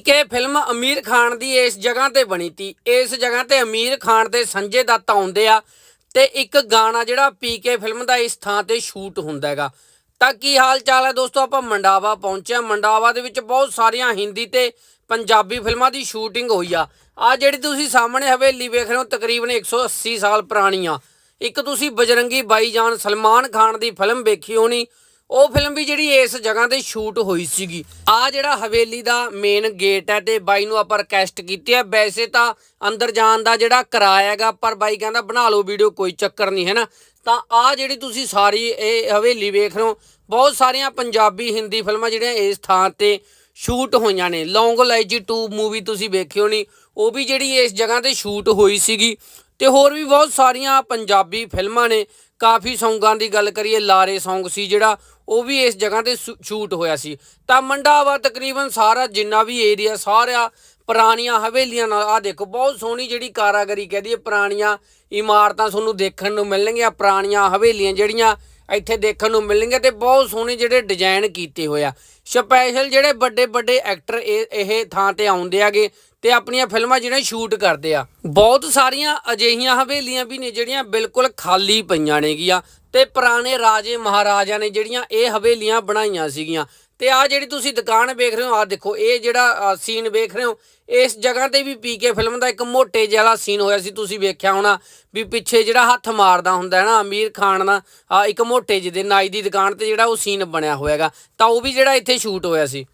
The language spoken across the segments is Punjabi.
ਕੇ ਫਿਲਮ ਅਮੀਰ ਖਾਨ ਦੀ ਇਸ ਜਗ੍ਹਾ ਤੇ ਬਣੀ ਤੀ। ਇਸ ਜਗ੍ਹਾ ਤੇ ਅਮੀਰ ਖਾਨ ਤੇ ਸੰਜੇ ਦੱਤ ਆਉਂਦੇ ਆ ਤੇ ਇੱਕ ਗਾਣਾ ਜਿਹੜਾ ਪੀਕੇ ਫਿਲਮ ਦਾ ਇਸ ਥਾਂ ਤੇ ਸ਼ੂਟ ਹੁੰਦਾ ਹੈਗਾ। ਤਾਂ ਕੀ ਹਾਲ ਚਾਲ ਹੈ ਦੋਸਤੋ? ਆਪਾਂ ਮੰਡਾਵਾ ਪਹੁੰਚਿਆ ਮੰਡਾਵਾ ਦੇ ਵਿੱਚ ਬਹੁਤ ਸਾਰੀਆਂ ਹਿੰਦੀ ਤੇ ਪੰਜਾਬੀ ਫਿਲਮਾਂ ਦੀ ਸ਼ੂਟਿੰਗ ਹੋਈ ਆ। ਆ ਜਿਹੜੀ ਤੁਸੀਂ ਸਾਹਮਣੇ ਹਵੇਲੀ ਵੇਖ ਰਹੇ ਹੋ, ਤਕਰੀਬਨ 180 ਸਾਲ ਪੁਰਾਣੀ ਆ। ਇੱਕ ਤੁਸੀਂ ਬਜਰੰਗੀ ਬਾਈਜਾਨ ਸਲਮਾਨ ਖਾਨ ਦੀ ਫਿਲਮ ਵੇਖੀ ਹੋਣੀ ਉਹ ਫਿਲਮ ਵੀ ਜਿਹੜੀ ਇਸ ਜਗ੍ਹਾ ਤੇ ਸ਼ੂਟ ਹੋਈ ਸੀਗੀ। ਆ ਜਿਹੜਾ ਹਵੇਲੀ ਦਾ ਮੇਨ ਗੇਟ ਹੈ ਤੇ ਬਾਈ ਨੂੰ ਆਪਾਂ ਰਿਕਵੈਸਟ ਕੀਤੀ ਹੈ। ਵੈਸੇ ਤਾਂ ਅੰਦਰ ਜਾਣ ਦਾ ਜਿਹੜਾ ਕਿਰਾਇਆ ਹੈਗਾ, ਪਰ ਬਾਈ ਕਹਿੰਦਾ ਬਣਾ ਲਓ ਵੀਡੀਓ, ਕੋਈ ਚੱਕਰ ਨਹੀਂ, ਹੈ ਨਾ? ਤਾਂ ਆ ਜਿਹੜੀ ਤੁਸੀਂ ਸਾਰੀ ਇਹ ਹਵੇਲੀ ਵੇਖ ਰਹੇ ਹੋ, ਬਹੁਤ ਸਾਰੀਆਂ ਪੰਜਾਬੀ ਹਿੰਦੀ ਫਿਲਮਾਂ ਜਿਹੜੀਆਂ ਇਸ ਥਾਂ ਤੇ ਸ਼ੂਟ ਹੋਈਆਂ ਨੇ। ਲੌਂਗ ਲਾਈਜੀ 2 ਮੂਵੀ ਤੁਸੀਂ ਵੇਖਿਓ ਨਹੀਂ ਉਹ ਵੀ ਜਿਹੜੀ ਇਸ ਜਗ੍ਹਾ ਤੇ ਸ਼ੂਟ ਹੋਈ ਸੀਗੀ। ਤੇ ਹੋਰ ਵੀ ਬਹੁਤ ਸਾਰੀਆਂ ਪੰਜਾਬੀ ਫਿਲਮਾਂ ਨੇ ਕਾਫੀ ਸੌਂਗਾਂ ਦੀ ਗੱਲ ਕਰੀਏ, ਲਾਰੇ ਸੌਂਗ ਸੀ ਜਿਹੜਾ, ਉਹ ਵੀ ਇਸ ਜਗ੍ਹਾ ਤੇ ਸ਼ੂ- ਸ਼ੂਟ ਹੋਇਆ ਸੀ। ਤਾਂ ਮੰਡਾਵਾ ਤਕਰੀਬਨ ਸਾਰਾ ਜਿੰਨਾ ਵੀ ਏਰੀਆ ਸਾਰਾ ਪੁਰਾਣੀਆਂ ਹਵੇਲੀਆਂ ਨਾਲ ਆ ਦੇਖੋ, ਬਹੁਤ ਸੋਹਣੀ ਜਿਹੜੀ ਕਾਰਾਗਰੀ ਕਹਦੀ ਹੈ ਪੁਰਾਣੀਆਂ ਇਮਾਰਤਾਂ ਤੁਹਾਨੂੰ ਦੇਖਣ ਨੂੰ ਮਿਲਣਗੀਆਂ, ਪੁਰਾਣੀਆਂ ਹਵੇਲੀਆਂ ਜਿਹੜੀਆਂ ਇੱਥੇ ਦੇਖਣ ਨੂੰ ਮਿਲਣਗੀਆਂ ਤੇ ਬਹੁਤ ਸੋਹਣੇ ਜਿਹੜੇ ਡਿਜ਼ਾਈਨ ਕੀਤੇ ਹੋਇਆ ਸਪੈਸ਼ਲ ਜਿਹੜੇ ਵੱਡੇ ਵੱਡੇ ਐਕਟਰ ਇਹ ਇਹ ਥਾਂ ਤੇ ਆਉਂਦੇ ਆਗੇ ਤੇ ਆਪਣੀਆਂ ਫਿਲਮਾਂ ਜਿਹੜੀਆਂ ਸ਼ੂਟ ਕਰਦੇ ਆ। ਬਹੁਤ ਸਾਰੀਆਂ ਅਜਿਹੀਆਂ ਹਵੇਲੀਆਂ ਵੀ ਨੇ ਜਿਹੜੀਆਂ ਬਿਲਕੁਲ ਖਾਲੀ ਪਈਆਂ ਨੇਗੀਆਂ ਤੇ ਪੁਰਾਣੇ ਰਾਜੇ ਮਹਾਰਾਜਾ ਨੇ ਜਿਹੜੀਆਂ ਇਹ ਹਵੇਲੀਆਂ ਬਣਾਈਆਂ ਸੀਗੀਆਂ। ਤੇ ਆ ਜਿਹੜੀ ਤੁਸੀਂ ਦੁਕਾਨ ਵੇਖ ਰਹੇ ਹੋ ਆ ਦੇਖੋ, ਇਹ ਜਿਹੜਾ ਸੀਨ ਵੇਖ ਰਹੇ ਹੋ, ਇਸ ਜਗ੍ਹਾ ਤੇ ਵੀ ਪੀਕੇ ਫਿਲਮ ਦਾ ਇੱਕ ਮੋਟੇ ਜਿਹਾ ਸੀਨ ਹੋਇਆ ਸੀ। ਤੁਸੀਂ ਵੇਖਿਆ ਹੋਣਾ ਵੀ ਪਿੱਛੇ ਜਿਹੜਾ ਹੱਥ ਮਾਰਦਾ ਹੁੰਦਾ ਹੈ ਨਾ, ਅਮੀਰ ਖਾਨ ਦਾ ਇੱਕ ਮੋਟੇ ਜਿਹੇ ਨਾਈ ਦੀ ਦੁਕਾਨ ਤੇ ਜਿਹੜਾ ਉਹ ਸੀਨ ਬਣਿਆ ਹੋਇਆਗਾ ਤਾਂ ਉਹ ਵੀ ਜਿਹੜਾ ਇੱਥੇ ਸ਼ੂਟ ਹੋਇਆ ਸੀ।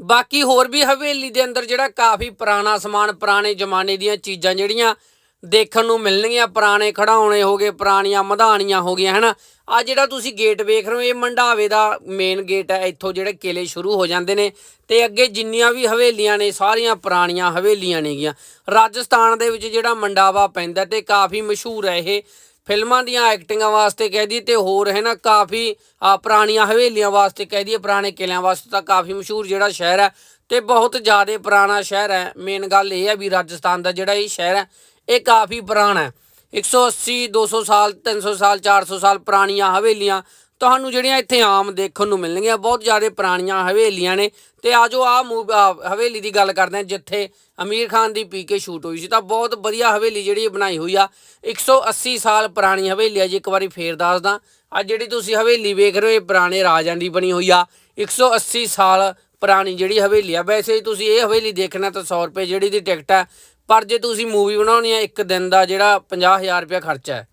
ਬਾਕੀ ਹੋਰ ਵੀ ਹਵੇਲੀ ਦੇ ਅੰਦਰ ਜਿਹੜਾ ਕਾਫੀ ਪੁਰਾਣਾ ਸਮਾਨ, ਪੁਰਾਣੇ ਜ਼ਮਾਨੇ ਦੀਆਂ ਚੀਜ਼ਾਂ ਜਿਹੜੀਆਂ ਦੇਖਣ ਨੂੰ ਮਿਲਣਗੀਆਂ, ਪੁਰਾਣੇ ਖੜਾਉਣੇ ਹੋ ਗਏ, ਪੁਰਾਣੀਆਂ ਮਧਾਨੀਆਂ ਹੋ ਗਈਆਂ, ਹਨਾ? ਆ ਜਿਹੜਾ ਤੁਸੀਂ ਗੇਟ ਵੇਖ ਰਹੇ ਹੋ, ਇਹ ਮੰਡਾਵੇ ਦਾ ਮੇਨ ਗੇਟ ਹੈ, ਇੱਥੋਂ ਜਿਹੜੇ ਕਿਲੇ ਸ਼ੁਰੂ ਹੋ ਜਾਂਦੇ ਨੇ ਤੇ ਅੱਗੇ ਜਿੰਨੀਆਂ ਵੀ ਹਵੇਲੀਆਂ ਨੇ, ਸਾਰੀਆਂ ਪੁਰਾਣੀਆਂ ਹਵੇਲੀਆਂ ਨੇਗੀਆਂ। ਰਾਜਸਥਾਨ ਦੇ ਵਿੱਚ ਜਿਹੜਾ ਮੰਡਾਵਾ ਪੈਂਦਾ ਤੇ ਕਾਫੀ ਮਸ਼ਹੂਰ ਹੈ ਇਹ। ਫਿਲਮਾਂ ਦੀਆਂ ਐਕਟਿੰਗਾਂ ਵਾਸਤੇ ਕਹਿ ਦਈਏ ਤੇ ਹੋਰ ਹੈ ਨਾ ਕਾਫੀ ਪੁਰਾਣੀਆਂ ਹਵੇਲੀਆਂ ਵਾਸਤੇ ਕਹਿ ਦਈਏ, ਪੁਰਾਣੇ ਕਿਲਿਆਂ ਵਾਸਤੇ ਤਾਂ ਕਾਫੀ ਮਸ਼ਹੂਰ ਜਿਹੜਾ ਸ਼ਹਿਰ ਹੈ ਤੇ ਬਹੁਤ ਜ਼ਿਆਦਾ ਪੁਰਾਣਾ ਸ਼ਹਿਰ ਹੈ। ਮੇਨ ਗੱਲ ਇਹ ਹੈ ਵੀ ਰਾਜਸਥਾਨ ਦਾ ਜਿਹੜਾ ਇਹ ਸ਼ਹਿਰ ਹੈ, ਇਹ ਕਾਫੀ ਪੁਰਾਣਾ ਹੈ। 180 200 ਸਾਲ 300 ਸਾਲ 400 ਸਾਲ ਪੁਰਾਣੀਆਂ ਹਵੇਲੀਆਂ ਤੁਹਾਨੂੰ ਜਿਹੜੀਆਂ ਇੱਥੇ ਆਮ ਦੇਖਣ ਨੂੰ ਮਿਲਣਗੀਆਂ, ਬਹੁਤ ਜ਼ਿਆਦਾ ਪੁਰਾਣੀਆਂ ਹਵੇਲੀਆਂ ਨੇ। ਤੇ ਆਜੋ ਆ ਹਵੇਲੀ ਦੀ ਗੱਲ ਕਰਦੇ ਹਾਂ, ਜਿੱਥੇ ਅਮੀਰ ਖਾਨ ਦੀ ਪੀਕੇ ਸ਼ੂਟ ਹੋਈ ਸੀ। ਤਾਂ ਬਹੁਤ ਵਧੀਆ ਹਵੇਲੀ ਜਿਹੜੀ ਬਣਾਈ ਹੋਈ ਆ। 180 ਸਾਲ ਪੁਰਾਣੀ ਹਵੇਲੀ ਆ ਜੀ, ਇੱਕ ਵਾਰੀ ਫੇਰ ਦੱਸਦਾ। ਆ ਜਿਹੜੀ ਤੁਸੀਂ ਹਵੇਲੀ ਵੇਖ ਰਹੇ ਹੋ, ਇਹ ਪੁਰਾਣੇ ਰਾਜਾਂ ਦੀ ਬਣੀ ਹੋਈ ਆ। 180 ਸਾਲ ਪੁਰਾਣੀ ਜਿਹੜੀ ਹਵੇਲੀ ਆ। ਵੈਸੇ ਤੁਸੀਂ ਇਹ ਹਵੇਲੀ ਦੇਖਣਾ ਤਾਂ 100 ਰੁਪਏ ਜਿਹੜੀ ਦੀ ਟਿਕਟ ਹੈ, ਪਰ ਜੇ ਤੁਸੀਂ ਮੂਵੀ ਬਣਾਉਣੀ ਹੈ ਇੱਕ ਦਿਨ ਦਾ ਜਿਹੜਾ 50000 ਰੁਪਏ ਖਰਚਾ ਹੈ।